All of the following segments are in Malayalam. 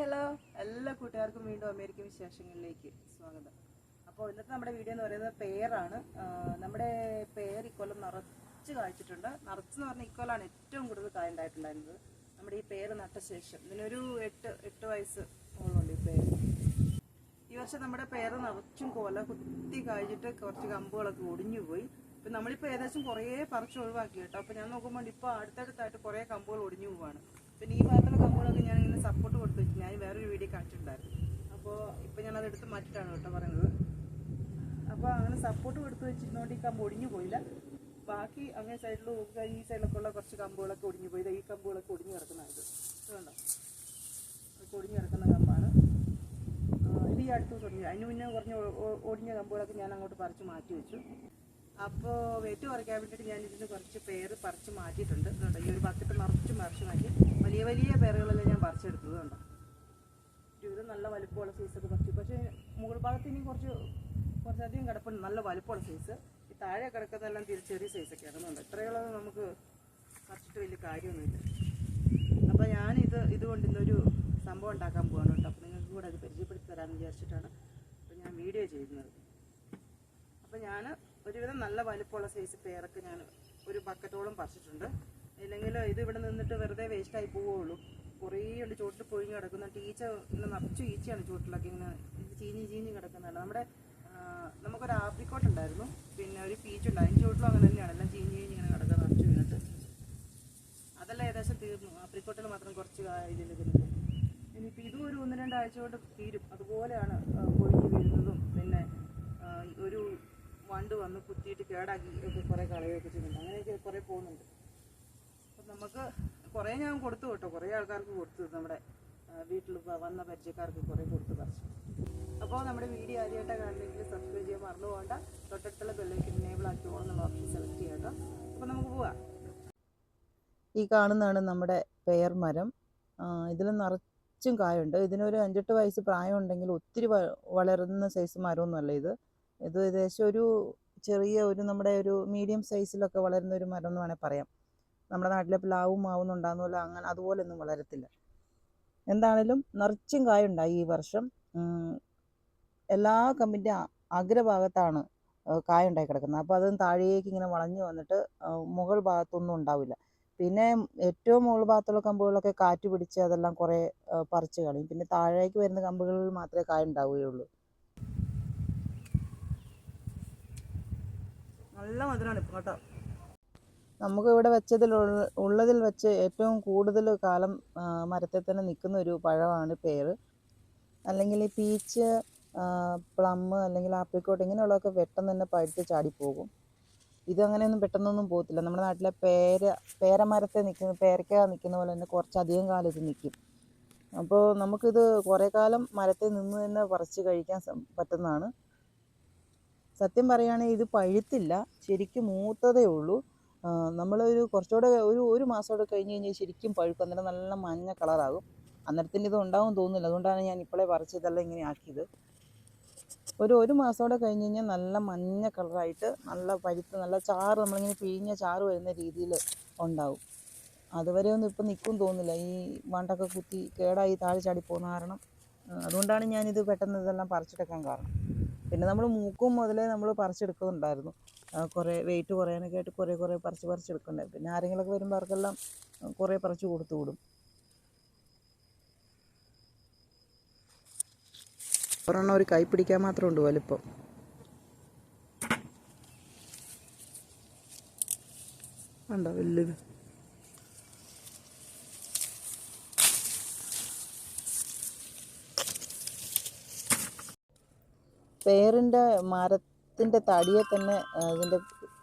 ഹലോ എല്ലാ കൂട്ടുകാർക്കും വീണ്ടും അമേരിക്കൻ വിശേഷങ്ങളിലേക്ക് സ്വാഗതം. അപ്പോൾ ഇന്നത്തെ നമ്മുടെ വീഡിയോ എന്ന് പറയുന്നത് പേരാണ് നമ്മുടെ പേർ ഇക്കൊല്ലം നിറച്ച് കായ്ച്ചിട്ടുണ്ട്. നിറച്ചെന്ന് പറഞ്ഞാൽ ഇക്കൊല്ലാണ് ഏറ്റവും കൂടുതൽ കായ ഉണ്ടായിട്ടുണ്ടായിരുന്നത്. നമ്മുടെ ഈ പേര് നട്ട ശേഷം. ഇതിനൊരു എട്ട് എട്ട് വയസ്സ് മുകളുണ്ട് ഈ പേര് ഈ വർഷം നമ്മുടെ പേര് നിറച്ചും കൊല കുത്തി കായ്ച്ചിട്ട് കുറച്ച് കമ്പുകളൊക്കെ ഒടിഞ്ഞു പോയി. ഇപ്പം നമ്മളിപ്പോൾ ഏകദേശം കുറേ പറിച്ച് ഒഴിവാക്കി കേട്ടോ. അപ്പോൾ ഞാൻ നോക്കുമ്പോൾ ഇപ്പോൾ അടുത്തടുത്തായിട്ട് കുറേ കമ്പുകൾ ഒടിഞ്ഞു പോവാണ്. പിന്നെ ഈ ഭാഗത്തുള്ള കമ്പുകളൊക്കെ ഞാൻ ഇങ്ങനെ സപ്പോർട്ട് വെച്ചു ഞാൻ വേറൊരു വീഡിയോ കാണിച്ചിട്ടുണ്ടായിരുന്നു. അപ്പോൾ ഇപ്പോൾ ഞാനത് എടുത്ത് മാറ്റിയിട്ടാണ് കേട്ടോ പറയുന്നത്. അപ്പോൾ അങ്ങനെ സപ്പോർട്ട് കൊടുത്ത് വെച്ചിരുന്നോണ്ട് ഈ കമ്പ് ഒടിഞ്ഞു പോയില്ല. ബാക്കി അങ്ങനെ സൈഡിൽ നോക്കുക ഈ സൈഡിലൊക്കെ ഉള്ള കുറച്ച് കമ്പുകളൊക്കെ ഒടിഞ്ഞു പോയി. ഈ കമ്പുകളൊക്കെ ഒടിഞ്ഞു കിടക്കുന്നതാണ് ഇത് ഇത് കണ്ടോ? അതൊക്കെ ഒടിഞ്ഞു കിടക്കുന്ന കമ്പാണ്. ഇത് ഈ അടുത്ത് തുടങ്ങി. അതിന് മുന്നേ കുറഞ്ഞ ഒടിഞ്ഞ കമ്പുകളൊക്കെ ഞാൻ അങ്ങോട്ട് പറിച്ച് മാറ്റി വെച്ചു. അപ്പോൾ വെയിറ്റ് കുറയ്ക്കാൻ വേണ്ടിയിട്ട് ഞാൻ ഇതിന് കുറച്ച് പേര് പറിച്ച് മാറ്റിയിട്ടുണ്ട്. ഈ ഒരു ബക്കറ്റ് നിറച്ച് മറിച്ച് മാറ്റി. വലിയ വലിയ പേരുകളെല്ലാം ഞാൻ പറിച്ചെടുത്തത് കണ്ടോ? ഇത് നല്ല വലിപ്പമുള്ള സൈസൊക്കെ പറ്റും പക്ഷേ മുകൾ ഭാഗത്ത് ഇനി കുറച്ച് കുറച്ചധികം കിടപ്പുണ്ട്. നല്ല വലിപ്പമുള്ള സൈസ് ഈ താഴെ കിടക്കുന്നതെല്ലാം തിരി ചെറിയ സൈസൊക്കെ ഇടുന്നുണ്ട് ഇത്രയുള്ളത് നമുക്ക് പറിച്ചിട്ട് വലിയ കാര്യമൊന്നുമില്ല. അപ്പോൾ ഞാനിത് ഇതുകൊണ്ട് ഇന്നൊരു സംഭവം ഉണ്ടാക്കാൻ പോവാണ് കേട്ടോ. അപ്പോൾ നിങ്ങൾക്ക് കൂടെ അത് പരിചയപ്പെടുത്തി തരാമെന്ന് വിചാരിച്ചിട്ടാണ് അപ്പോൾ ഞാൻ വീഡിയോ ചെയ്യുന്നത്. അപ്പോൾ ഞാൻ ഒരുവിധം നല്ല വലിപ്പമുള്ള സൈസ് പേരൊക്കെ ഞാൻ ഒരു ബക്കറ്റോളം പറിച്ചിട്ടുണ്ട്. ഇല്ലെങ്കിൽ ഇത് ഇവിടെ നിന്നിട്ട് വെറുതെ വേസ്റ്റായി പോവുള്ളൂ കുറേ ഉണ്ട്. ചുവട്ടിൽ പൊഴിഞ്ഞ് കിടക്കുന്ന ഈച്ച ഇങ്ങനെ നിറച്ചു ഈച്ചയാണ് ചുവട്ടിലൊക്കെ ഇങ്ങനെ ഇത് ചീഞ്ഞ് ചീഞ്ഞ് നമ്മുടെ നമുക്കൊരു ആപ്രിക്കോട്ട് ഉണ്ടായിരുന്നു. പിന്നെ ഒരു പീച്ച് ഉണ്ട്. അതിന്റെ ചുവട്ടിലും അങ്ങനെ തന്നെയാണ്. എല്ലാം ചീഞ്ഞ് ചീഞ്ഞ് ഇങ്ങനെ കിടക്കുക നിറച്ചു വീണിട്ട്. അതെല്ലാം ഏകദേശം തീർന്നു. ആപ്രിക്കോട്ടിൽ മാത്രം കുറച്ച് ഇതിൽ ഇനിയിപ്പോൾ ഇതും ഒരു ഒന്ന് രണ്ടാഴ്ച കൊണ്ട് തീരും. അതുപോലെയാണ് പോയി വീഴുന്നതും പിന്നെ ഒരു വണ്ട് വന്ന് കുത്തിയിട്ട് കേടാക്കി കുറേ കളയൊക്കെ ചെയ്യുന്നുണ്ട്. അങ്ങനെയൊക്കെ കുറേ പോകുന്നുണ്ട്. അപ്പം നമുക്ക് കുറേ ഞാൻ കൊടുത്തു കേട്ടോ. കുറേ ആൾക്കാർക്ക് കൊടുത്തു. നമ്മുടെ വീട്ടിൽ വന്ന പരിചയക്കാർക്ക് കുറേ കൊടുത്തു പറിച്ചു. അപ്പോൾ നമ്മുടെ വീഡിയോ ആദ്യമായിട്ട് കാണുന്നെങ്കിൽ സബ്സ്ക്രൈബ് ചെയ്യാൻ മറന്നു പോകണ്ട. തൊട്ടടുത്തുള്ള ബെല്ലേക്ക് എനേബിൾ ആക്കി എന്നുള്ള ഓപ്ഷൻ സെലക്ട് ചെയ്യാം കേട്ടോ. അപ്പോൾ നമുക്ക് പോവാം. ഈ കാണുന്നതാണ് നമ്മുടെ പെയർ മരം. ഇതിൽ നിറച്ചും കായുണ്ട്. ഇതിനൊരു അഞ്ചെട്ട് വയസ്സ് പ്രായം ഉണ്ടെങ്കിൽ ഒത്തിരി വളരുന്ന സൈസ് മരമൊന്നുമല്ല ഇത്. ഇത് ഏകദേശം ഒരു ചെറിയ ഒരു നമ്മുടെ ഒരു മീഡിയം സൈസിലൊക്കെ വളരുന്ന ഒരു മരം എന്ന് വേണേൽ പറയാം. നമ്മുടെ നാട്ടിലെ പ്ലാവും മാവും ഉണ്ടാകുന്നില്ല അങ്ങനെ അതുപോലൊന്നും വളരത്തില്ല. എന്താണേലും നിറച്ചും കായുണ്ടായി ഈ വർഷം. എല്ലാ കമ്പിന്റെ അഗ്രഭാഗത്താണ് കായുണ്ടായി കിടക്കുന്നത്. അപ്പോൾ അതും താഴേക്ക് ഇങ്ങനെ വളഞ്ഞു വന്നിട്ട് മുകൾ ഭാഗത്തൊന്നും ഉണ്ടാവില്ല. പിന്നെ ഏറ്റവും മുകൾ ഭാഗത്തുള്ള കമ്പുകളൊക്കെ കാറ്റ് പിടിച്ച് അതെല്ലാം കുറേ പറിച്ച് കളയും. പിന്നെ താഴേക്ക് വരുന്ന കമ്പുകളിൽ മാത്രമേ കായ ഉണ്ടാവുകയുള്ളൂ നല്ല മധുരമാണ് ഇപ്പോട്ടോ നമുക്ക് ഇവിടെ വെച്ചതിൽ ഉള്ളതിൽ വെച്ച് ഏറ്റവും കൂടുതൽ കാലം മരത്തിൽ തന്നെ നിൽക്കുന്ന ഒരു പഴമാണ് പേര് അല്ലെങ്കിൽ ഈ പീച്ച് പ്ലം അല്ലെങ്കിൽ ആപ്രിക്കോട്ട് ഇങ്ങനെയുള്ളതൊക്കെ പെട്ടെന്ന് തന്നെ പഴുത്ത് ചാടിപ്പോകും. ഇതങ്ങനെയൊന്നും പെട്ടെന്നൊന്നും പോകത്തില്ല. നമ്മുടെ നാട്ടിലെ പേര പേരമരത്തെ നിൽക്കുന്ന പേരക്ക നിൽക്കുന്ന പോലെ തന്നെ കുറച്ചധികം കാലം ഇത് നിൽക്കും. അപ്പോൾ നമുക്കിത് കുറേ കാലം മരത്തിൽ നിന്ന് തന്നെ പറിച്ച് കഴിക്കാൻ പറ്റുന്നതാണ്. സത്യം പറയുകയാണെങ്കിൽ ഇത് പഴുത്തില്ല. ശരിക്കും മൂത്തതേ ഉള്ളൂ. നമ്മളൊരു കുറച്ചുകൂടെ ഒരു ഒരു മാസമോടെ കഴിഞ്ഞ് കഴിഞ്ഞാൽ ശരിക്കും പഴുക്കും അന്നേരം നല്ല മഞ്ഞ കളറാകും. അന്നേരത്തിന് ഇത് ഉണ്ടാവും തോന്നുന്നില്ല. അതുകൊണ്ടാണ് ഞാൻ ഇപ്പോഴേ പറിച്ച് ഇതെല്ലാം ഇങ്ങനെ ആക്കിയത്. ഒരു ഒരു മാസമോടെ കഴിഞ്ഞ് കഴിഞ്ഞാൽ നല്ല മഞ്ഞ കളറായിട്ട് നല്ല പഴുത്ത് നല്ല ചാറ് നമ്മളിങ്ങനെ പിഴിഞ്ഞ ചാറ് വരുന്ന രീതിയിൽ ഉണ്ടാവും. അതുവരെ ഒന്നും ഇപ്പം നിൽക്കും തോന്നുന്നില്ല. ഈ വണ്ടൊക്കെ കുത്തി കേടായി താഴെ ചാടി പോകുന്ന കാരണം അതുകൊണ്ടാണ് ഞാനിത് പെട്ടെന്ന് ഇതെല്ലാം പറിച്ചെടുക്കാൻ കാരണം. പിന്നെ നമ്മൾ മൂക്കും മുതലേ നമ്മൾ പറിച്ചെടുക്കുന്നുണ്ടായിരുന്നു. കുറേ വെയിറ്റ് കുറയാനൊക്കെ ആയിട്ട് കുറേ കുറേ പറിച്ച് പറിച്ചെടുക്കണ്ടായിരുന്നു പിന്നെ ആരെങ്കിലുമൊക്കെ വരുമ്പോൾ അവർക്കെല്ലാം കുറേ പറിച്ച് കൊടുത്തു വിടും. ഒരെണ്ണം ഒരു കൈ പിടിക്കാൻ മാത്രമുണ്ട് വലിപ്പം. ഉണ്ടോ വലിയത് പേരിന്റെ മരത്തിന്റെ തടിയെ തന്നെ ഇതിന്റെ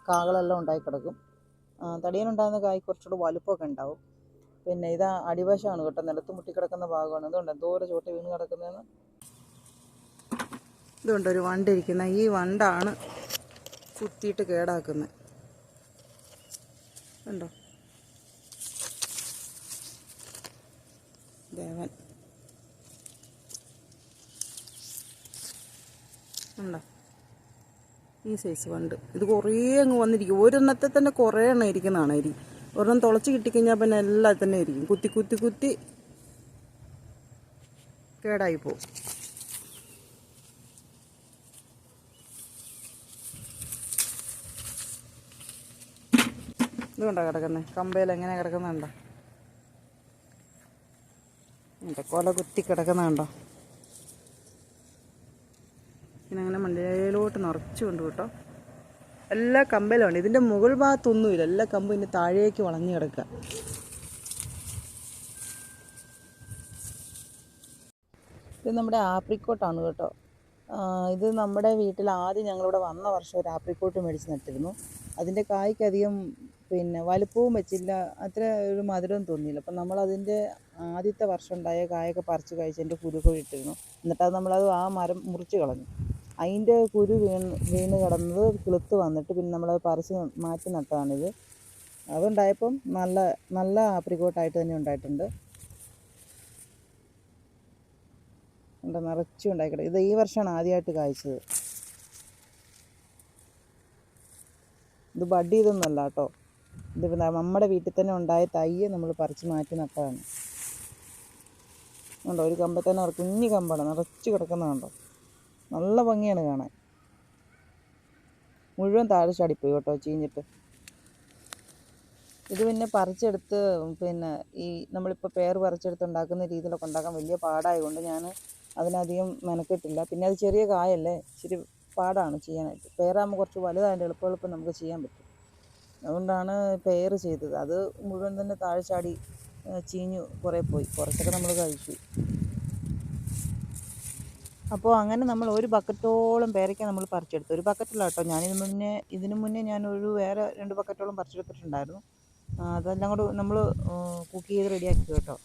കാകളെല്ലാം ഉണ്ടായി കിടക്കും. തടിയനുണ്ടാകുന്ന കായ് കുറച്ചുകൂടെ വലുപ്പമൊക്കെ ഉണ്ടാവും. പിന്നെ ഇത് അടിവശമാണ് കേട്ടോ നിലത്ത് മുട്ടി കിടക്കുന്ന ഭാഗമാണ്. അതുകൊണ്ട് എന്തോരം ചോട്ടി വീണ് കിടക്കുന്നതെന്ന്. ഇതുകൊണ്ട് ഒരു വണ്ട് ഇരിക്കുന്ന ഈ വണ്ടാണ് കുത്തിയിട്ട് കേടാക്കുന്നത്. ഉണ്ടോ ദേവൻ ഉണ്ടോ ഈ സൈസ് വണ്ട്. ഇത് കുറേ അങ്ങ് വന്നിരിക്കും. ഒരെണ്ണത്തെ തന്നെ കുറേ എണ്ണം ഇരിക്കുന്നതാണ് അരി ഒരെണ്ണം തുളച്ച് കിട്ടിക്കഴിഞ്ഞാൽ പിന്നെ എല്ലാം തന്നെ ഇരിക്കും. കുത്തി കുത്തി കുത്തി കേടായി പോകും ഇതുകൊണ്ടാ കിടക്കുന്നത് കമ്പയിൽ എങ്ങനെ കിടക്കുന്നുണ്ടോ കൊല കുത്തി കിടക്കുന്നുണ്ടോ പിന്നെ അങ്ങനെ മണ്ടയിലോട്ട് നിറച്ചു കൊണ്ട് കേട്ടോ. എല്ലാ കമ്പയിലുണ്ട് ഇതിന്റെ മുകൾ ഭാഗത്തൊന്നുമില്ല എല്ലാ കമ്പും ഇതിന്റെ താഴേക്ക് വളഞ്ഞു കിടക്കുക. ഇത് നമ്മുടെ ആപ്രിക്കോട്ടാണ് കേട്ടോ. ഇത് നമ്മുടെ വീട്ടിൽ ആദ്യം ഞങ്ങളിവിടെ വന്ന വർഷം ഒരു ആപ്രിക്കോട്ട് മേടിച്ച് നട്ടിരുന്നു. അതിന്റെ കായ്ക്കധികം പിന്നെ വലുപ്പവും വെച്ചില്ല. അത്ര ഒരു മധുരവും തോന്നിയില്ല. അപ്പം നമ്മളതിന്റെ ആദ്യത്തെ വർഷം ഉണ്ടായ കായൊക്കെ പറിച്ച് കഴിച്ചതിന്റെ കുരുക്കെ ഇട്ടിരുന്നു. എന്നിട്ട് നമ്മളത് ആ മരം മുറിച്ച് കളഞ്ഞു. അതിന്റെ കുരു വീണ് വീണ് കിടന്നത് കിളുത്ത് വന്നിട്ട് പിന്നെ നമ്മൾ പറിച്ച് മാറ്റി നട്ടതാണിത്. അതുണ്ടായപ്പം നല്ല നല്ല ആപ്രിക്കോട്ടായിട്ട് തന്നെ ഉണ്ടായിട്ടുണ്ട്. ഉണ്ട് നിറച്ചും ഉണ്ടായിക്കട്ടെ ഇത് ഈ വർഷമാണ് ആദ്യമായിട്ട് കായ്ച്ചത്. ഇത് ബഡ് ചെയ്തൊന്നുമല്ല കേട്ടോ. ഇത് നമ്മുടെ വീട്ടിൽ തന്നെ ഉണ്ടായ തയ്യ് നമ്മൾ പറിച്ച് മാറ്റി നട്ടതാണ്. ഉണ്ടോ ഒരു കമ്പത്തന്നെ കുഞ്ഞു കമ്പാണ് നിറച്ച് കിടക്കുന്നതുണ്ടോ നല്ല ഭംഗിയാണ് കാണാൻ. മുഴുവൻ താഴെ ചാടിപ്പോയി കേട്ടോ ചീഞ്ഞിട്ട്. ഇത് പിന്നെ പറിച്ചെടുത്ത് പിന്നെ ഈ നമ്മളിപ്പോൾ പേർ പറിച്ചെടുത്ത് ഉണ്ടാക്കുന്ന രീതിയിലൊക്കെ ഉണ്ടാക്കാൻ വലിയ പാടായതുകൊണ്ട് ഞാൻ അതിനധികം മെനക്കെട്ടില്ല. പിന്നെ അത് ചെറിയ കായല്ലേ ഇച്ചിരി പാടാണ് ചെയ്യാനായിട്ട്. പേരാകുമ്പോൾ കുറച്ച് വലുതായിട്ട് എളുപ്പം എളുപ്പം നമുക്ക് ചെയ്യാൻ പറ്റും. അതുകൊണ്ടാണ് പേർ ചെയ്തത്. അത് മുഴുവൻ തന്നെ താഴെ ചാടി ചീഞ്ഞു കുറേ പോയി. കുറച്ചൊക്കെ നമ്മൾ കഴിച്ചു. അപ്പോൾ അങ്ങനെ നമ്മൾ ഒരു ബക്കറ്റോളം പേരയ്ക്ക നമ്മൾ പറിച്ചെടുത്തു. ഒരു ബക്കറ്റില്ല കേട്ടോ. ഞാനിത് മുന്നേ ഇതിനു മുന്നേ ഞാനൊരു വേറെ രണ്ട് ബക്കറ്റോളം പറിച്ചെടുത്തിട്ടുണ്ടായിരുന്നു. അതെല്ലാം കൂടെ നമ്മൾ കുക്ക് ചെയ്ത് റെഡിയാക്കി കേട്ടോ.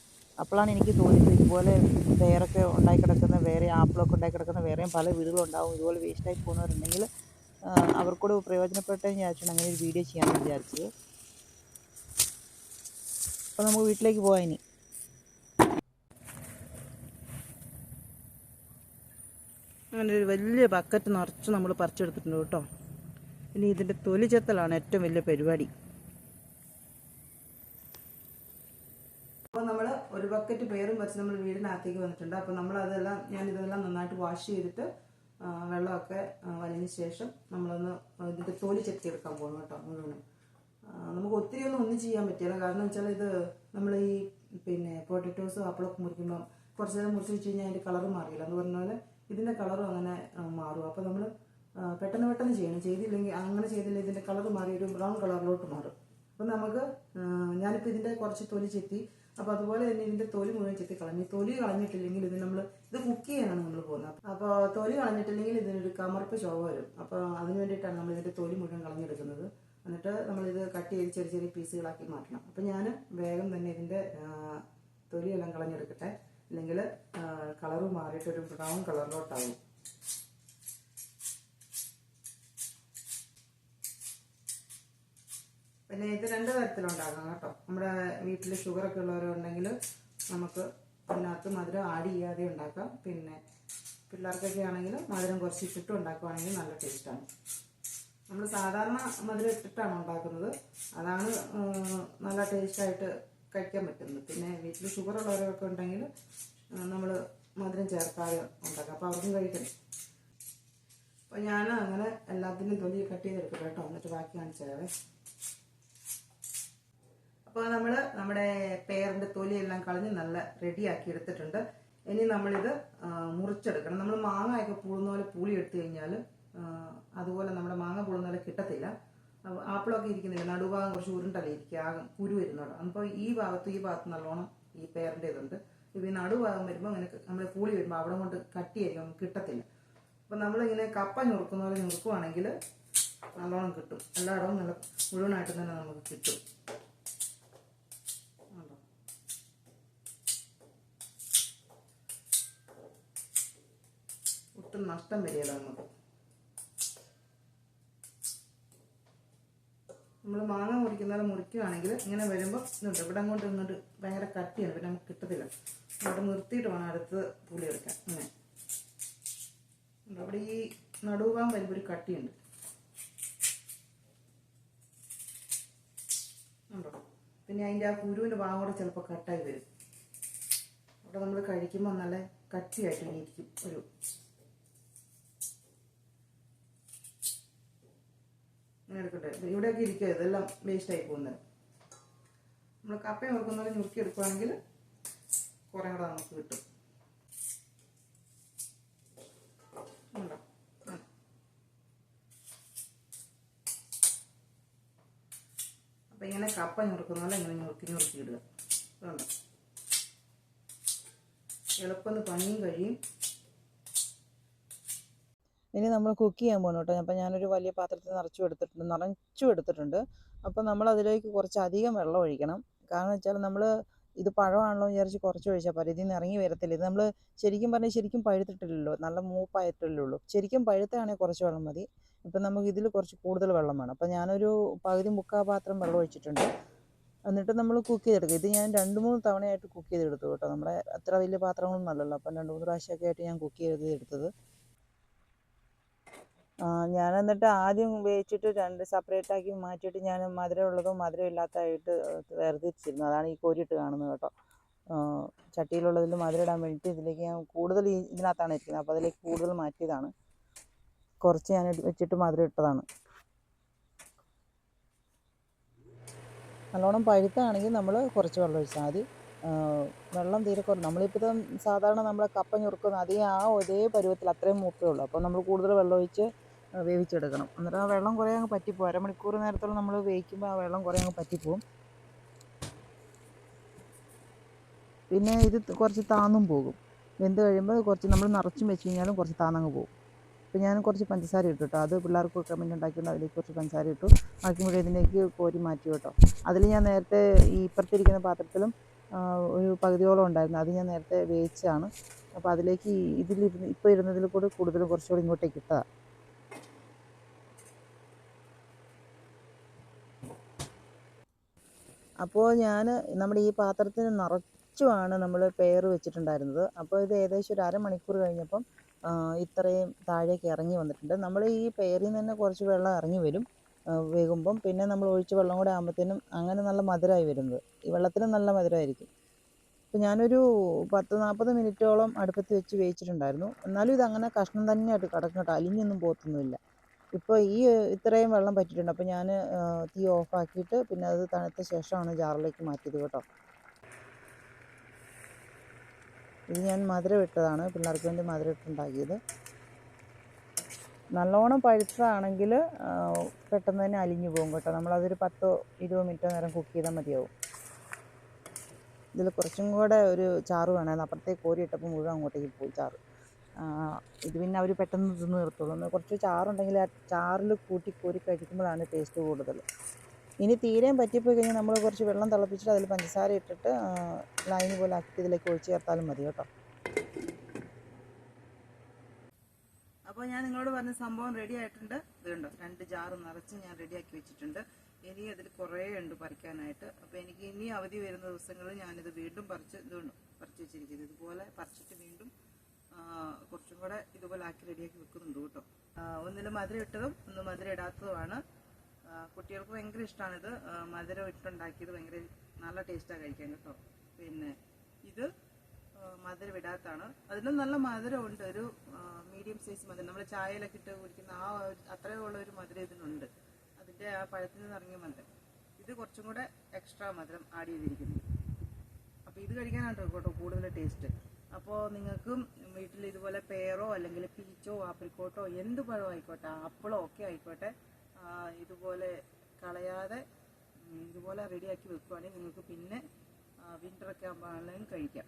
അപ്പോഴാണ് എനിക്ക് തോന്നിയത് ഇതുപോലെ വേറൊക്കെ ഉണ്ടായി കിടക്കുന്ന വേറെ ആപ്പിളൊക്കെ ഉണ്ടായി കിടക്കുന്ന വേറെയും പല വീടുകളുണ്ടാവും ഇതുപോലെ വേസ്റ്റായി പോകുന്നവരുണ്ടെങ്കിൽ അവർക്കൂടെ പ്രയോജനപ്പെട്ട വിചാരിച്ചാണ് അങ്ങനെ ഒരു വീഡിയോ ചെയ്യാമെന്ന് വിചാരിച്ചത്. അപ്പോൾ നമുക്ക് വീട്ടിലേക്ക് പോകാം ഇനി. അങ്ങനെ ഒരു വലിയ ബക്കറ്റ് നിറച്ച് നമ്മൾ പറിച്ചെടുത്തിട്ടുണ്ട് കേട്ടോ. ഇനി ഇതിന്റെ തൊലി ചെത്തലാണ് ഏറ്റവും വലിയ പരിപാടി. അപ്പോൾ നമ്മൾ ഒരു ബക്കറ്റ് പേരും വെച്ച് നമ്മൾ വീടിനകത്തേക്ക് വന്നിട്ടുണ്ട്. അപ്പോൾ നമ്മൾ അതെല്ലാം ഞാൻ ഇതെല്ലാം നന്നായിട്ട് വാഷ് ചെയ്തിട്ട് വെള്ളമൊക്കെ വലിഞ്ഞ ശേഷം നമ്മളൊന്ന് ഇതിന്റെ തൊലി ചെത്തിയെടുക്കാൻ പോകണം കേട്ടോ മുഴുവനും. നമുക്ക് ഒത്തിരി ഒന്നും ഒന്നും ചെയ്യാൻ പറ്റില്ല. കാരണം വെച്ചാൽ ഇത് നമ്മൾ ഈ പിന്നെ പൊട്ടറ്റോസും ആപ്പിളൊക്കെ മുറിക്കുമ്പം കുറച്ച് നേരം മുറിച്ച് വെച്ച് കഴിഞ്ഞാൽ അതിന്റെ കളർ മാറിയില്ല. എന്ന് പറഞ്ഞ പോലെ ഇതിന്റെ കളറും അങ്ങനെ മാറും. അപ്പോൾ നമ്മൾ പെട്ടെന്ന് പെട്ടെന്ന് ചെയ്യണം. ചെയ്തില്ലെങ്കിൽ അങ്ങനെ ചെയ്തില്ല ഇതിന്റെ കളർ മാറി ഒരു ബ്രൗൺ കളറിലോട്ട് മാറും. അപ്പം നമുക്ക് ഞാനിപ്പോൾ ഇതിന്റെ കുറച്ച് തൊലി ചെത്തി അപ്പോൾ അതുപോലെ തന്നെ ഇതിന്റെ തൊലി മുഴുവൻ ചെത്തി കളഞ്ഞു. തൊലി കളഞ്ഞിട്ടില്ലെങ്കിൽ ഇത് നമ്മൾ ഇത് കുക്ക് ചെയ്യാനാണ് നമ്മൾ പോകുന്നത്. അപ്പോൾ തൊലി കളഞ്ഞിട്ടില്ലെങ്കിൽ ഇതിനൊരു കമർപ്പ് ചുവ വരും. അപ്പോൾ അതിന് വേണ്ടിയിട്ടാണ് നമ്മൾ ഇതിന്റെ തൊലി മുഴുവൻ കളഞ്ഞെടുക്കുന്നത്. എന്നിട്ട് നമ്മളിത് കട്ട് ചെയ്ത് ചെറിയ ചെറിയ പീസുകളാക്കി മാറ്റണം. അപ്പോൾ ഞാൻ വേഗം തന്നെ ഇതിന്റെ തൊലിയെല്ലാം കളഞ്ഞെടുക്കട്ടെ. അല്ലെങ്കിൽ കളറ് മാറിയിട്ട് ഒരു ബ്രൗൺ കളറിലോട്ടാവും. പിന്നെ ഇത് രണ്ട് തരത്തിലുണ്ടാകാം കേട്ടോ. നമ്മുടെ വീട്ടിൽ ഷുഗറൊക്കെ ഉള്ളവരുണ്ടെങ്കിൽ നമുക്ക് അതിനകത്ത് മധുരം ആഡ് ചെയ്യാതെ ഉണ്ടാക്കാം. പിന്നെ പിള്ളേർക്കൊക്കെ ആണെങ്കിൽ മധുരം കുറച്ച് ഇട്ടിട്ട് ഉണ്ടാക്കുവാണെങ്കിൽ നല്ല ടേസ്റ്റാണ്. നമ്മൾ സാധാരണ മധുരം ഇട്ടിട്ടാണ് ഉണ്ടാക്കുന്നത്. അതാണ് നല്ല ടേസ്റ്റായിട്ട് കഴിക്കാൻ പറ്റുന്നത്. പിന്നെ വീട്ടിൽ ഷുഗർ ഉള്ളവരൊക്കെ ഉണ്ടെങ്കിൽ നമ്മൾ മധുരം ചേർക്കാതെ ഉണ്ടാക്കാം. അപ്പോൾ അവർക്കും കഴിക്കണം. അപ്പോൾ ഞാൻ അങ്ങനെ എല്ലാത്തിനും തൊലി കട്ട് ചെയ്തെടുക്കട്ടെ കേട്ടോ. എന്നിട്ട് ബാക്കി കാണിച്ചേ അപ്പോൾ നമ്മൾ നമ്മുടെ പേറിന്റെ തൊലിയെല്ലാം കളഞ്ഞ് നല്ല റെഡിയാക്കി എടുത്തിട്ടുണ്ട്. ഇനി നമ്മളിത് മുറിച്ചെടുക്കണം. നമ്മൾ മാങ്ങയൊക്കെ പൂളുന്ന പോലെ പൂളി എടുത്തു കഴിഞ്ഞാൽ അതുപോലെ നമ്മുടെ മാങ്ങ പൂളുന്ന പോലെ കിട്ടത്തില്ല. ആപ്പിളൊക്കെ ഇരിക്കുന്നില്ല. നടുഭാഗം കുറച്ച് ഉരുണ്ടല്ലേ ഇരിക്കുക. ആകെ കുരു വരുന്നുണ്ട് അപ്പോൾ ഈ ഭാഗത്ത് ഈ ഭാഗത്ത് നല്ലോണം ഈ പേരന്റെ ഇതുണ്ട് ഇപ്പോൾ ഈ നടുഭാഗം വരുമ്പോൾ അങ്ങനെ നമ്മൾ കൂളി വരുമ്പോൾ അവിടെ കൊണ്ട് കട്ടിയായിരിക്കും കിട്ടത്തില്ല. അപ്പം നമ്മളിങ്ങനെ കപ്പ ഞുറുക്കുന്ന പോലെ ഞുറുക്കുവാണെങ്കിൽ നല്ലോണം കിട്ടും. എല്ലായിടവും നല്ല മുഴുവനായിട്ട് തന്നെ നമുക്ക് കിട്ടും? ഒട്ടും നഷ്ടം വരികയില്ല നമുക്ക്. നമ്മൾ മാങ്ങ മുറിക്കുന്നത് മുറിക്കുകയാണെങ്കിൽ ഇങ്ങനെ വരുമ്പോൾ ഇതുണ്ട്. ഇവിടെ അങ്ങോട്ട് ഇങ്ങോട്ട് ഭയങ്കര കട്ടിയാണ്. പിന്നെ നമുക്ക് കിട്ടത്തില്ല. അവിടെ നിർത്തിയിട്ട് വേണം അടുത്ത് പുളി എടുക്കാൻ. ഉണ്ട്. അവിടെ ഈ നടുവാൻ വരുമ്പോൾ ഒരു കട്ടിയുണ്ട്. പിന്നെ അതിന്റെ ആ കുരുവിന്റെ ഭാഗം കൂടെ ചിലപ്പോൾ കട്ടായി വരും. അവിടെ നമ്മൾ കഴിക്കുമ്പോൾ നല്ല കട്ടിയായിട്ട് ഇരിക്കും ഒരു എടുക്കട്ടെ ഇവിടെയൊക്കെ ഇരിക്കുക. ഇതെല്ലാം വേസ്റ്റായി പോകുന്നത്. നമ്മൾ കപ്പയും ഓർക്കുന്നത് ഞുറുക്കി എടുക്കുകയാണെങ്കിൽ കുറേ കൂടെ നമുക്ക് കിട്ടും. അപ്പം ഇങ്ങനെ കപ്പ ഞുറുക്കുന്ന പോലെ ഇങ്ങനെ ഞുറുക്കി ഞുറുക്കി ഇടുക. എളുപ്പം പണിയും കഴിയും. ഇനി നമ്മൾ കുക്ക് ചെയ്യാൻ പോകണം കേട്ടോ. അപ്പം ഞാനൊരു വലിയ പാത്രത്തിൽ നിറച്ചും എടുത്തിട്ടുണ്ട് നിറച്ചും എടുത്തിട്ടുണ്ട്. അപ്പം നമ്മൾ അതിലേക്ക് കുറച്ച് അധികം വെള്ളം ഒഴിക്കണം. കാരണം വെച്ചാൽ നമ്മൾ ഇത് പഴമാണല്ലോ വിചാരിച്ച് കുറച്ച് ഒഴിച്ചാൽ പോരെ. ഇതിൽ നിന്ന് ഇറങ്ങി വരത്തില്ല. ഇത് നമ്മൾ ശരിക്കും പറഞ്ഞാൽ ശരിക്കും പഴുത്തിട്ടില്ലല്ലോ. നല്ല മൂപ്പായിട്ടല്ലേ ഉള്ളൂ. ശരിക്കും പഴുത്താണെങ്കിൽ കുറച്ച് വെള്ളം മതി. ഇപ്പം നമുക്ക് ഇതിൽ കുറച്ച് കൂടുതൽ വെള്ളം വേണം. അപ്പം ഞാനൊരു പകുതി മുക്കാ പാത്രം വെള്ളം ഒഴിച്ചിട്ടുണ്ട്. എന്നിട്ട് നമ്മൾ കുക്ക് ചെയ്തെടുക്കുക. ഇത് ഞാൻ രണ്ട് മൂന്ന് തവണയായിട്ട് കുക്ക് ചെയ്തെടുത്തു കേട്ടോ. നമ്മുടെ അത്ര വലിയ പാത്രങ്ങളൊന്നും അല്ലല്ലോ. അപ്പം രണ്ട് മൂന്ന് പ്രാവശ്യമൊക്കെ ആയിട്ട് ഞാൻ കുക്ക് ചെയ്ത് എടുത്തത് ഞാൻ എന്നിട്ട് ആദ്യം വേവിച്ചിട്ട് രണ്ട് സെപ്പറേറ്റ് ആക്കി മാറ്റിയിട്ട് ഞാൻ മധുരം ഉള്ളതും മധുരം ഇല്ലാത്തതായിട്ട് വേർതിരിച്ചിരുന്നു. അതാണ് ഈ കോരിയിട്ട് കാണുന്നത് കേട്ടോ. ചട്ടിയിലുള്ളതിൽ മധുരം ഇടാൻ വേണ്ടിയിട്ട് ഇതിലേക്ക് ഞാൻ കൂടുതൽ ഈ ഇതിനകത്താണ് ഇരിക്കുന്നത്. അപ്പോൾ അതിലേക്ക് കൂടുതൽ മാറ്റിയതാണ്. കുറച്ച് ഞാൻ വെച്ചിട്ട് മധുരം ഇട്ടതാണ്. നല്ലോണം പഴുത്താണെങ്കിൽ നമ്മൾ കുറച്ച് വെള്ളം ഒഴിച്ചാൽ മതി. വെള്ളം തീരെ കുറവ് നമ്മളിപ്പോൾ ഇത് സാധാരണ നമ്മളെ കപ്പ ഞുറുക്കുന്ന അതേ ആ ഒരേ പരുവത്തിൽ അത്രയും മൂപ്പേ ഉള്ളൂ. അപ്പോൾ നമ്മൾ കൂടുതൽ വെള്ളം ഒഴിച്ച് വേവിച്ചെടുക്കണം. എന്നിട്ട് ആ വെള്ളം കുറേ അങ്ങ് പറ്റിപ്പോകും അരമണിക്കൂർ നേരത്തോളം നമ്മൾ വേവിക്കുമ്പോൾ ആ വെള്ളം കുറേ അങ്ങ് പറ്റിപ്പോവും. പിന്നെ ഇത് കുറച്ച് താന്നും പോകും. വെന്ത് കഴിയുമ്പോൾ കുറച്ച് നമ്മൾ നിറച്ചും വെച്ച് കഴിഞ്ഞാലും കുറച്ച് താന്നങ്ങ് പോകും. അപ്പോൾ ഞാൻ കുറച്ച് പഞ്ചസാര ഇട്ടു കേട്ടോ അത് പിള്ളേർക്ക് വെക്കാൻ വേണ്ടി ഉണ്ടാക്കിയിട്ട് അതിലേക്ക് കുറച്ച് പഞ്ചസാര ഇട്ടു. ആക്കുമ്പോൾ ഇതിലേക്ക് കോരി മാറ്റി കേട്ടോ അതിൽ ഞാൻ നേരത്തെ ഈ ഇപ്പുറത്തിരിക്കുന്ന പാത്രത്തിലും ഒരു പകുതിയോളം ഉണ്ടായിരുന്നു. അത് ഞാൻ നേരത്തെ വേവിച്ചാണ് അപ്പോൾ അതിലേക്ക് ഇതിലിരുന്ന് ഇപ്പോൾ ഇരുന്നതിൽ കൂടെ കൂടുതലും കുറച്ചുകൂടി ഇങ്ങോട്ടേക്ക് ഇട്ടതാണ് അപ്പോൾ ഞാൻ നമ്മുടെ ഈ പാത്രത്തിന് നിറച്ചുമാണ് നമ്മൾ പെയർ വെച്ചിട്ടുണ്ടായിരുന്നത്. അപ്പോൾ ഇത് ഏകദേശം ഒരു അരമണിക്കൂർ കഴിഞ്ഞപ്പം ഇത്രയും താഴേക്ക് ഇറങ്ങി വന്നിട്ടുണ്ട്. നമ്മൾ ഈ പെയറിൽ നിന്ന് തന്നെ കുറച്ച് വെള്ളം ഇറങ്ങി വരും വേകുമ്പം. പിന്നെ നമ്മൾ ഒഴിച്ച് വെള്ളം കൂടെ ആകുമ്പോഴത്തേനും അങ്ങനെ നല്ല മധുരമായി വരുന്നത്. ഈ വെള്ളത്തിനും നല്ല മധുരമായിരിക്കും അപ്പോൾ ഞാനൊരു പത്ത് നാൽപ്പത് മിനിറ്റോളം അടുപ്പത്ത് വെച്ച് വേവിച്ചിട്ടുണ്ടായിരുന്നു. എന്നാലും ഇതങ്ങനെ കഷ്ണം തന്നെയായിട്ട് കിടക്കും കേട്ടോ. അലിഞ്ഞൊന്നും പോകത്തൊന്നുമില്ല ഇപ്പോൾ ഈ ഇത്രയും വെള്ളം പറ്റിയിട്ടുണ്ട്. അപ്പോൾ ഞാൻ തീ ഓഫാക്കിയിട്ട് പിന്നെ അത് തണുത്ത ശേഷമാണ് ജാറിലേക്ക് മാറ്റിയത് കേട്ടോ. ഇത് ഞാൻ മധുരം ഇട്ടതാണ്. പിള്ളേർക്ക് വേണ്ടി മധുരം ഇട്ടുണ്ടാക്കിയത് നല്ലോണം പഴുത്തതാണെങ്കിൽ പെട്ടെന്ന് തന്നെ അലിഞ്ഞു പോകും കേട്ടോ. നമ്മളതൊരു പത്തോ ഇരുപതോ മിനിറ്റോ നേരം കുക്ക് ചെയ്താൽ മതിയാവും. ഇതിൽ കുറച്ചും കൂടെ ഒരു ചാറ് വേണമായിരുന്നു. അപ്പുറത്തേക്ക് കോരി ഇട്ടപ്പോൾ മുഴുവൻ അങ്ങോട്ടേക്ക് പോയി ചാറ്. ഇത് പിന്നെ അവർ പെട്ടെന്ന് തിന്ന് നിർത്തുള്ളൂ. ഒന്ന് കുറച്ച് ചാറുണ്ടെങ്കിൽ ആ ചാറിൽ കൂട്ടി കോരി കഴിക്കുമ്പോഴാണ് ടേസ്റ്റ് കൂടുതൽ. ഇനി തീരെയും പറ്റിപ്പോയി കഴിഞ്ഞാൽ നമ്മൾ കുറച്ച് വെള്ളം തിളപ്പിച്ചിട്ട് അതിൽ പഞ്ചസാര ഇട്ടിട്ട് ലൈൻ പോലെ ആക്കി ഇതിലേക്ക് ഒഴിച്ച് ചേർത്താലും മതി കേട്ടോ. അപ്പോൾ ഞാൻ നിങ്ങളോട് പറഞ്ഞ സംഭവം റെഡി ആയിട്ടുണ്ട്. ഇത് രണ്ട് ജാറ് നിറച്ച് ഞാൻ റെഡിയാക്കി വെച്ചിട്ടുണ്ട്. ഇനി അതിൽ കുറേ ഉണ്ട് പറിക്കാനായിട്ട്. അപ്പോൾ എനിക്ക് ഇനി അവധി വരുന്ന ദിവസങ്ങളിൽ ഞാനിത് വീണ്ടും പറിച്ച് ഇതുണ്ട് പറിച്ച് വെച്ചിരിക്കുന്നത്. ഇതുപോലെ പറിച്ചിട്ട് വീണ്ടും കുറച്ചും കൂടെ ഇതുപോലെ ആക്കി റെഡിയാക്കി വെക്കുന്നുണ്ട് കേട്ടോ. ഒന്നിൽ മധുരം ഇട്ടതും ഒന്ന് മധുരം ഇടാത്തതുമാണ്. കുട്ടികൾക്ക് ഭയങ്കര ഇത് മധുരം ഇട്ടുണ്ടാക്കിയത് ഭയങ്കര നല്ല ടേസ്റ്റാണ് കഴിക്കാൻ കേട്ടോ. പിന്നെ ഇത് മധുരം ഇടാത്താണ് അതിനും നല്ല മധുരമുണ്ട്. ഒരു മീഡിയം സൈസ് മധുരം. നമ്മൾ ചായയിലൊക്കെ ഇട്ട് കുടിക്കുന്ന ആ അത്രയുള്ള ഒരു മധുരം ഇതിനുണ്ട്. അതിന്റെ ആ പഴത്തിൽ നിന്ന് ഇറങ്ങിയ മധുരം. ഇത് കുറച്ചും കൂടെ എക്സ്ട്രാ മധുരം ആഡ് ചെയ്തിരിക്കുന്നു. അപ്പോൾ ഇത് കഴിക്കാനാണ് കേട്ടോ കൂടുതൽ ടേസ്റ്റ് അപ്പോൾ നിങ്ങൾക്കും വീട്ടിൽ ഇതുപോലെ പേറോ അല്ലെങ്കിൽ പീച്ചോ ആപ്രിക്കോട്ടോ എന്ത് പഴം ആയിക്കോട്ടെ ആപ്പിളോ ഒക്കെ ആയിക്കോട്ടെ ഇതുപോലെ കളയാതെ ഇതുപോലെ റെഡിയാക്കി വെക്കുവാണെങ്കിൽ നിങ്ങൾക്ക് പിന്നെ വിന്ററൊക്കെ ആകുമ്പോഴാണെങ്കിലും കഴിക്കാം.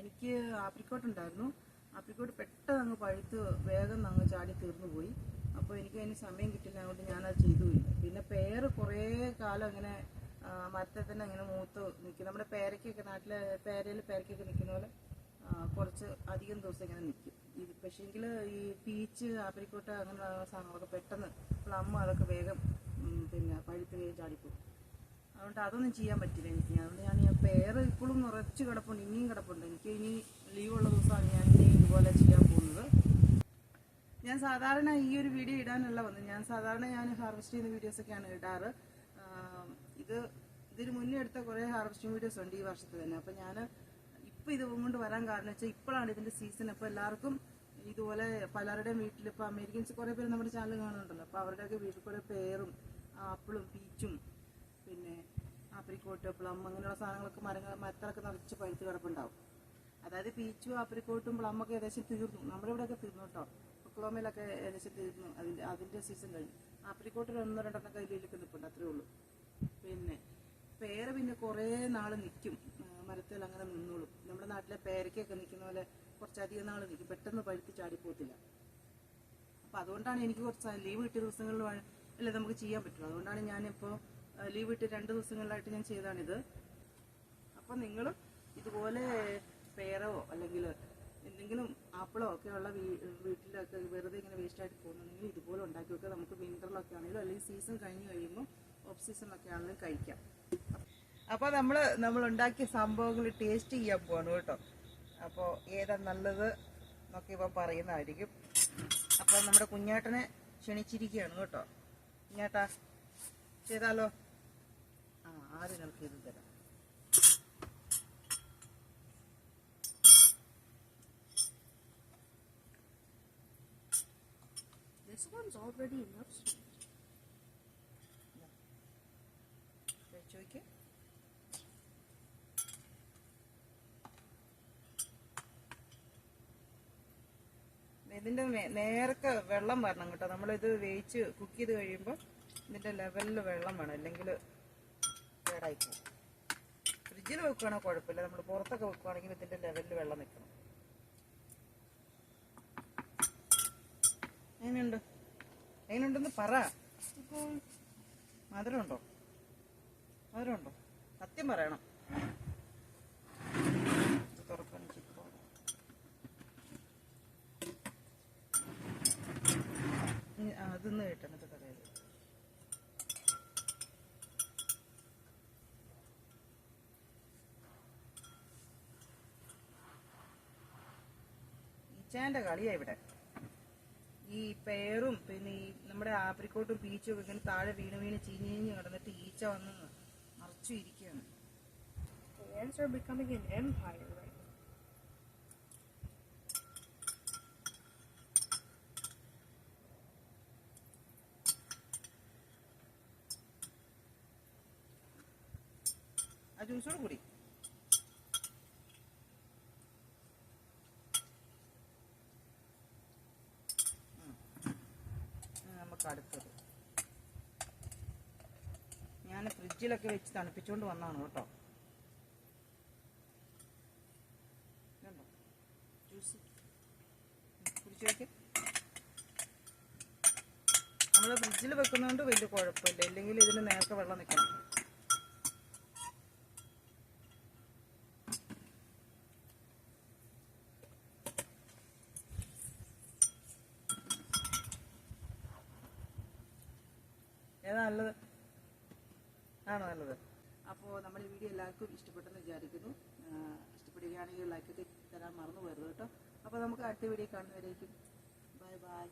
എനിക്ക് ആപ്രിക്കോട്ട് ഉണ്ടായിരുന്നു. ആപ്രിക്കോട്ട് പെട്ടെന്ന് അങ്ങ് പഴുത്ത് വേഗം അങ്ങ് ചാടി തീർന്നു പോയി. അപ്പോൾ എനിക്ക് അതിന് സമയം കിട്ടില്ല അതുകൊണ്ട് ഞാനത് ചെയ്തുമില്ല. പിന്നെ പേര് കുറേ കാലം ഇങ്ങനെ ആ, മരത്തിൽ തന്നെ അങ്ങനെ മൂത്ത് നിൽക്കും. നമ്മുടെ പേരയ്ക്കൊക്കെ നാട്ടിലെ പേരയിൽ പേരയ്ക്കൊക്കെ നിൽക്കുന്ന പോലെ കുറച്ച് അധികം ദിവസം ഇങ്ങനെ നിൽക്കും. ഇത് പക്ഷേങ്കിൽ ഈ പീച്ച് ആപ്രിക്കോട്ട് അങ്ങനെയുള്ള സാധനങ്ങളൊക്കെ പെട്ടെന്ന് പ്ലം അതൊക്കെ വേഗം പിന്നെ പഴുത്ത് വേഗം ചാടിപ്പോകും. അതുകൊണ്ട് അതൊന്നും ചെയ്യാൻ പറ്റില്ല എനിക്ക്. അതുകൊണ്ട് ഞാൻ ഞാൻ പേര് ഇപ്പോഴും നിറച്ച് കിടപ്പുണ്ട് ഇനിയും കിടപ്പുണ്ട്. എനിക്ക് ഇനി ലീവ് ഉള്ള ദിവസമാണ് ഞാൻ ഇനി ഇതുപോലെ ചെയ്യാൻ പോകുന്നത്. ഞാൻ സാധാരണ ഈ ഒരു വീഡിയോ ഇടാനല്ല വന്നത്. ഞാൻ സാധാരണ ഞാൻ ഹാർവെസ്റ്റ് ചെയ്യുന്ന വീഡിയോസൊക്കെയാണ് ഇടാറ്. ഇത് ഇതിന് മുന്നേ എടുത്ത കുറേ ഹാർവസ്റ്റിംഗ് വീഡിയോസ് ഉണ്ട് ഈ വർഷത്തെ തന്നെ. അപ്പോൾ ഞാൻ ഇപ്പൊ ഇത് കൊണ്ട് വരാൻ കാരണം വെച്ചാൽ ഇപ്പോഴാണ് ഇതിന്റെ സീസൺ അപ്പോൾ എല്ലാവർക്കും ഇതുപോലെ പലരുടെയും വീട്ടിൽ ഇപ്പൊ അമേരിക്കൻസ് കുറേ പേര് നമ്മുടെ ചാനൽ കാണുന്നുണ്ടല്ലോ. അപ്പോൾ അവരുടെയൊക്കെ വീട്ടിൽ കുറെ പേറും ആപ്പിളും പീച്ചും പിന്നെ ആപ്രിക്കോട്ട് പ്ലം അങ്ങനെയുള്ള സാധനങ്ങളൊക്കെ മരങ്ങൾ മരത്തിലൊക്കെ നിറച്ച് പഴുത്ത് കിടപ്പുണ്ടാവും. അതായത് പീച്ചും ആപ്രിക്കോട്ടും പ്ലം ഒക്കെ ഏകദേശം തീർന്നു. നമ്മുടെ ഇവിടെയൊക്കെ തീർന്നു കേട്ടോ. ഒക്ലോമയിലൊക്കെ ഏകദേശം തീർന്നു. അതിന്റെ അതിന്റെ സീസൺ കഴിഞ്ഞു. ആപ്രിക്കോട്ടിൽ ഒന്നോ രണ്ടെണ്ണം കയ്യിലൊക്കെ നിൽപ്പുണ്ട് അത്രേ ഉള്ളൂ. പിന്നെ പേര പിന്നെ കുറേ നാൾ നിൽക്കും മരത്തിൽ അങ്ങനെ നിന്നോളും. നമ്മുടെ നാട്ടിലെ പേരയ്ക്കൊക്കെ നിൽക്കുന്ന പോലെ കുറച്ചധികം നാൾ നിൽക്കും പെട്ടെന്ന് പഴുത്ത് ചാടിപ്പോത്തില്ല. അപ്പം അതുകൊണ്ടാണ് എനിക്ക് കുറച്ച് ലീവ് കിട്ടിയ ദിവസങ്ങളിൽ അല്ലേ നമുക്ക് ചെയ്യാൻ പറ്റുള്ളൂ. അതുകൊണ്ടാണ് ഞാനിപ്പോൾ ലീവ് കിട്ടിയ രണ്ട് ദിവസങ്ങളിലായിട്ട് ഞാൻ ചെയ്താണിത് അപ്പം നിങ്ങൾ ഇതുപോലെ പേരോ അല്ലെങ്കിൽ എന്തെങ്കിലും ആപ്പിളോ ഒക്കെ ഉള്ള വീട്ടിലൊക്കെ വെറുതെ ഇങ്ങനെ വേസ്റ്റ് ആയിട്ട് പോകുന്നുണ്ടെങ്കിൽ ഇതുപോലെ ഉണ്ടാക്കി വെക്കുക. നമുക്ക് വിന്ററിലൊക്കെ ആണെങ്കിലും അല്ലെങ്കിൽ സീസൺ കഴിഞ്ഞ് കഴിയുമ്പോൾ ഓഫ് സീസണിലൊക്കെ ആണെങ്കിലും കഴിക്കാം. അപ്പോൾ നമ്മൾ നമ്മൾ ഉണ്ടാക്കിയ സംഭവങ്ങൾ ടേസ്റ്റ് ചെയ്യാൻ പോവാണ് കേട്ടോ. അപ്പോൾ ഏതാ നല്ലത് എന്നൊക്കെ ഇപ്പോൾ പറയുന്നതായിരിക്കും. അപ്പോൾ നമ്മുടെ കുഞ്ഞാട്ടനെ ക്ഷണിച്ചിരിക്കുകയാണ് കേട്ടോ. കുഞ്ഞാട്ടാ ചെയ്താലോ? ആ ആദ്യം നമുക്ക് ഇത് തരാം. This one's already enough sweet. നേരത്തെ വെള്ളം വരണം കേട്ടോ. നമ്മളിത് വേവിച്ച് കുക്ക് ചെയ്ത് കഴിയുമ്പോൾ ഇതിന്റെ ലെവലിൽ വെള്ളം വേണം. അല്ലെങ്കിൽ കേടായി പോകും. ഫ്രിഡ്ജിൽ വെക്കുകയാണെങ്കിൽ കുഴപ്പമില്ല. നമ്മൾ പുറത്തൊക്കെ വെക്കുകയാണെങ്കിൽ ഇതിന്റെ ലെവലിൽ വെള്ളം നിൽക്കണം. എങ്ങനെയുണ്ട്? എങ്ങനെയുണ്ടെന്ന് പറ. മധുരമുണ്ടോ? മധുരമുണ്ടോ? സത്യം പറയണം. അതൊന്ന് കിട്ടണം ഇത് കഥയത് ഈച്ചാന്റെ കളിയാ ഇവിടെ. ഈ പേറും പിന്നെ ഈ നമ്മുടെ ആപ്രിക്കോട്ടും പീച്ചും ഒക്കെ ഇങ്ങനെ താഴെ വീണ് വീണ് ചീഞ്ഞ് ചീഞ്ഞ് കിടന്നിട്ട് ഈച്ച വന്ന് മറച്ചു ഇരിക്കുകയാണ് ഫ്രിഡ്ജിലൊക്കെ വെച്ച് തണുപ്പിച്ചുകൊണ്ട് വന്നതാണ് കേട്ടോ. വയ്ക്ക് നമ്മൾ ഫ്രിഡ്ജിൽ വെക്കുന്നതുകൊണ്ട് വലിയ കുഴപ്പമില്ല. അല്ലെങ്കിൽ ഇതിന് നേരത്തെ വെള്ളം നിൽക്കണം ഏതാ നല്ലത് ആണോ നല്ലത് അപ്പോൾ നമ്മുടെ വീഡിയോ എല്ലാവർക്കും ഇഷ്ടപ്പെട്ടെന്ന് വിചാരിക്കുന്നു ആ, ഇഷ്ടപ്പെടുകയാണെങ്കിൽ ലൈക്കൊക്കെ തരാൻ മറന്നു പോകരുത് കേട്ടോ അപ്പോൾ നമുക്ക് അടുത്ത വീഡിയോ കാണുന്നവരേക്കും. Bye bye.